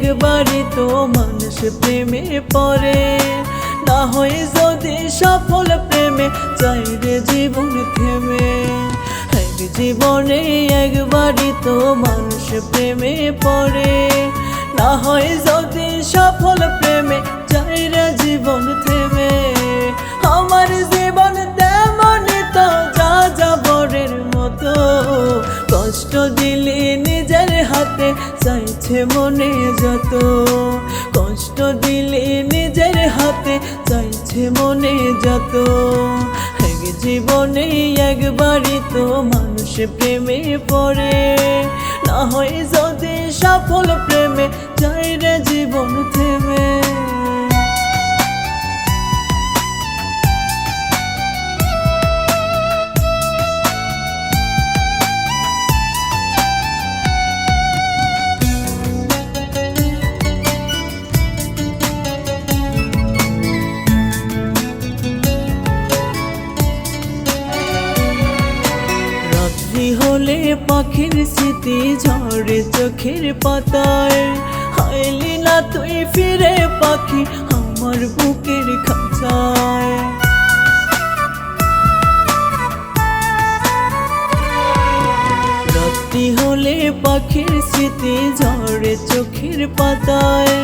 একবারই তো মানুষ প্রেমে পড়ে। না হয় যদি সফল প্রেমে, চাই রে জীবন থেমে। জীবনে একবারই তো মানুষ প্রেমে পড়ে। না হয় যদি সফল প্রেমে, চাই রে জীবন থেমে। আমার জীবন তেমনই তো যা যা যাবরের মতো। কষ্ট দিলি চাইছে মনে যত। কষ্ট দিলে নিজের হাতে চাইছে মনে যত। এক জীবনে একবারই তো মানুষ প্রেমে পড়ে। না হয় যদি সফল প্রেমে চাই রে জীবন থেমে। পাখির স্মৃতি ঝরে চোখের পাতায়। হাইলি না তুই ফিরে পাখি আমার বুকের খাঁচায়। হলে পাখির স্মৃতি ঝরে চোখের পাতায়।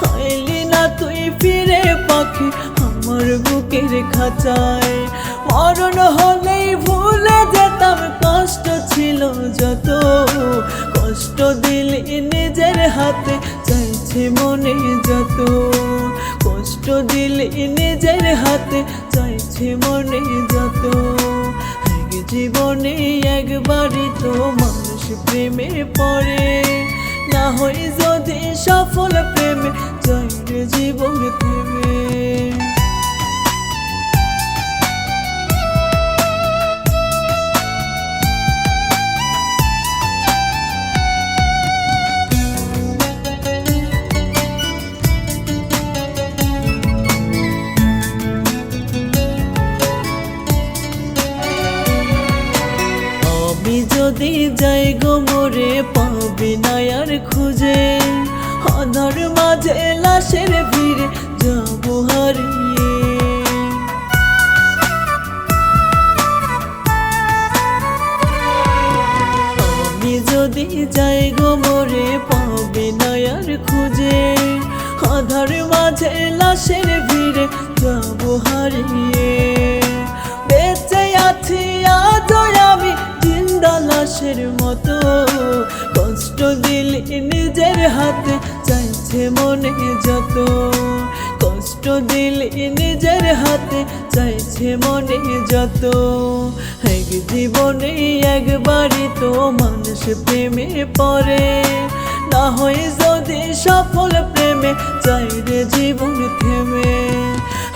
হাইলি না তুই ফিরে পাখি আমার বুকের খাঁচায়। মরণ হলেই ভুলে যেতাম নিজের হাতে চাইছে মনে যত। জীবনে একবারই তো মানুষ প্রেমে পড়ে। না হয় যদি সফল প্রেমে চাইরে জীবন থেমে। যদি যাই গো মোরে পাবি না আর খুঁজে। আধার মাঝে লাশের ভিড়ে যাব হারিয়ে। আমি যদি যাই গো মোরে পাবি না আর খুঁজে। আধার মাঝে লাশের ভিড়ে যাব হারিয়ে। বেঁচে আছি আজ দিলি নিজের হাতে, চাইছে মনে যত। কষ্ট দিলি নিজের হাতে, চাইছে মনে যত। এক জীবনে একবারই তো মানুষ প্রেমে পড়ে। না হয় যদি সফল প্রেমে চাই রে জীবন থেমে।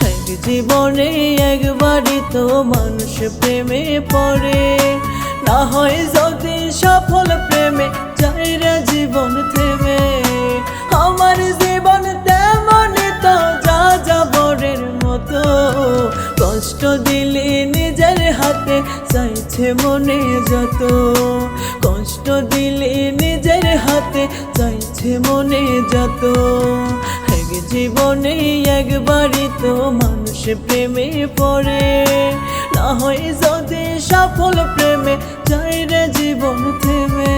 এক জীবনে একবারই তো মানুষ প্রেমে পড়ে। না হয় যদি সফল প্রেমে জীবন থেমে। আমার জীবন তেমনই তো যা যাবরের মতো। কষ্ট দিলি নিজের হাতে চাইছে মনে যত। কষ্ট দিলি নিজের হাতে চাইছে মনে যত। এক জীবনে একবারই তো মানুষ প্রেমে পড়ে। না হয় যদি সফল প্রেমে চাই রে জীবন থেমে।